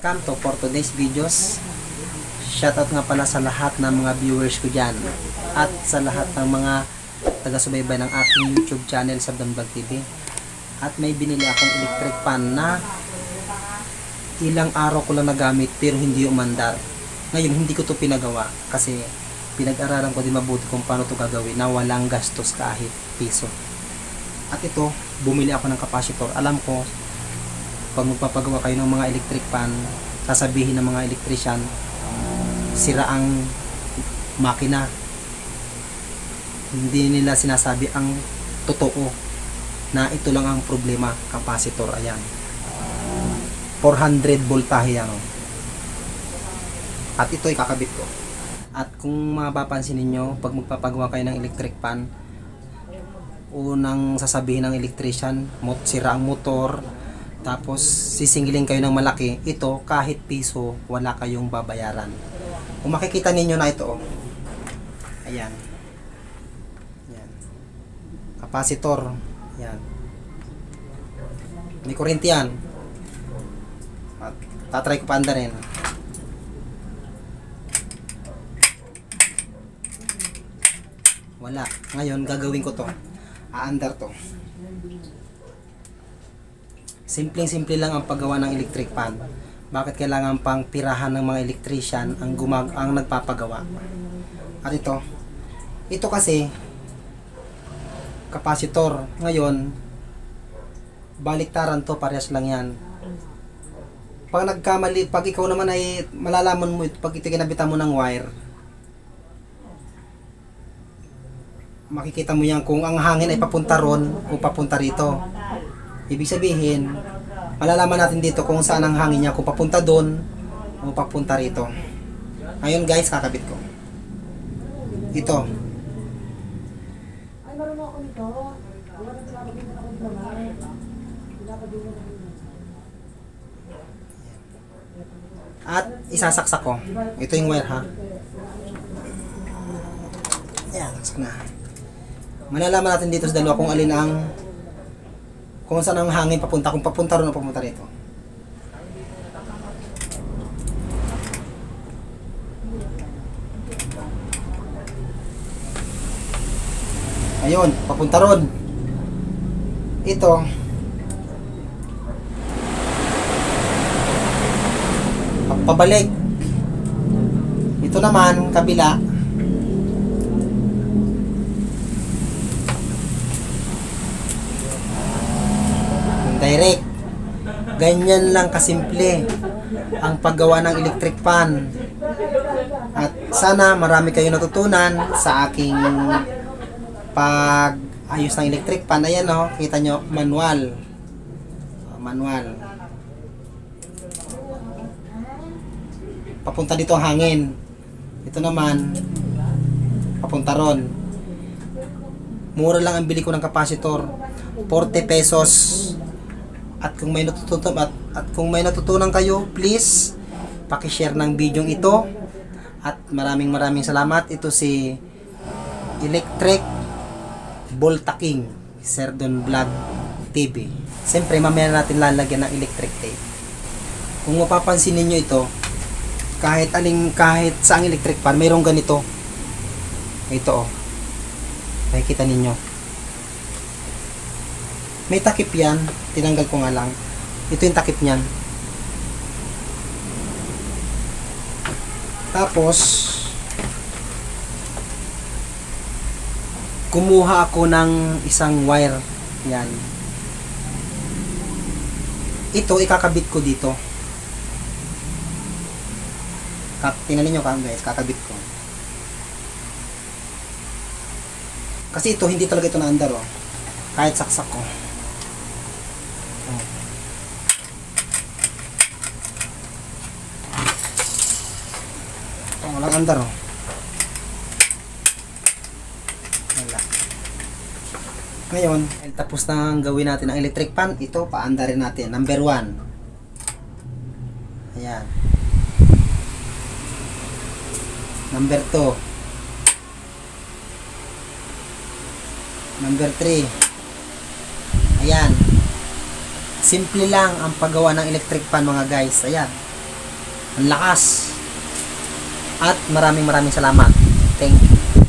Welcome to for today's videos. Shoutout nga pala sa lahat ng mga viewers ko dyan. At sa lahat ng mga taga-subaybay ng aking YouTube channel sa Damdag TV. At may binili akong electric fan na ilang araw ko lang nagamit pero hindi umandar. Ngayon hindi ko to pinagawa kasi pinag-aralan ko din mabuti kung paano to gagawin na walang gastos kahit piso. At ito, bumili ako ng capacitor. Alam ko, pag magpapagawa kayo ng mga electric fan, sasabihin ng mga electrician, sira ang makina. Hindi nila sinasabi ang totoo na ito lang ang problema, capacitor. Ayan. 400 voltahe yan. oh. At ito ikakabit ko. At kung mapapansin ninyo, pag magpapagawa kayo ng electric fan, unang sasabihin ng electrician, sira ang motor, tapos sisingilin kayo ng malaki, ito kahit piso, wala kayong babayaran. Kung makikita ninyo na ito, oh. ayan. Ayan. Kapasitor, ayan. May kurente yan. At tatry ko pa anda rin. Wala. Ngayon, gagawin ko to. Aandar to. Simpleng-simple lang ang paggawa ng electric fan. Bakit kailangan pang pirahan ng mga electrician ang gumag ang nagpapagawa? At ito, ito kasi kapasitor. Ngayon, baliktaran to, parehas lang yan. Pag nagkamali, pag ikaw naman ay malalaman mo ito, pag ito kinabitan mo ng wire, makikita mo yan kung ang hangin ay papunta ron o papunta rito. Ibig sabihin, malalaman natin dito kung saan ang hangin niya, kung papunta doon o papunta rito. Ngayon guys, kakabit ko. Ito. Ay, marunong ako nito. At isasaksak ko. Ito yung wire ha. Ayan, saksak na. Malalaman natin dito sa dalawa kung alin ang kung saan ang hangin papunta, kung papunta ron o papunta rito. Ayun, papunta ron. Ito, pabalik. Ito naman, kabila. Direct. Ganyan lang kasimple ang paggawa ng electric fan. At sana marami kayong natutunan sa aking pag ayos ng electric fan. Ayan o, kita nyo, manual. Manual. papunta dito ang hangin. Ito naman, papunta ron. Mura lang ang bili ko ng kapasitor. 40 pesos. At kung may natutunan at, at kung may natutunan kayo, please paki-share ng video ito. At maraming maraming salamat. Ito si Electric Volta King, Sir Don Vlog TV. Siyempre, mamaya natin lalagyan ng electric tape. Kung mapapansin ninyo ito, kahit aling kahit sa ang electric fan mayroong ganito ito oh nakikita ninyo may takip yan tinanggal ko nga lang ito yung takip niyan tapos kumuha ako ng isang wire yan ito ikakabit ko dito Kak tingnan niyo ka guys, kakabit ko. Kasi ito, hindi talaga ito naandar oh. Kahit saksak ko. Walang andar oh. Wala. Ngayon, tapos na ang gawin natin ang electric fan, ito, paandarin natin. Number 1. Ayan. Number 2. Number 3. Ayan. Simple lang ang paggawa ng electric fan mga guys. Ayan. Ang lakas. At maraming maraming salamat. Thank you.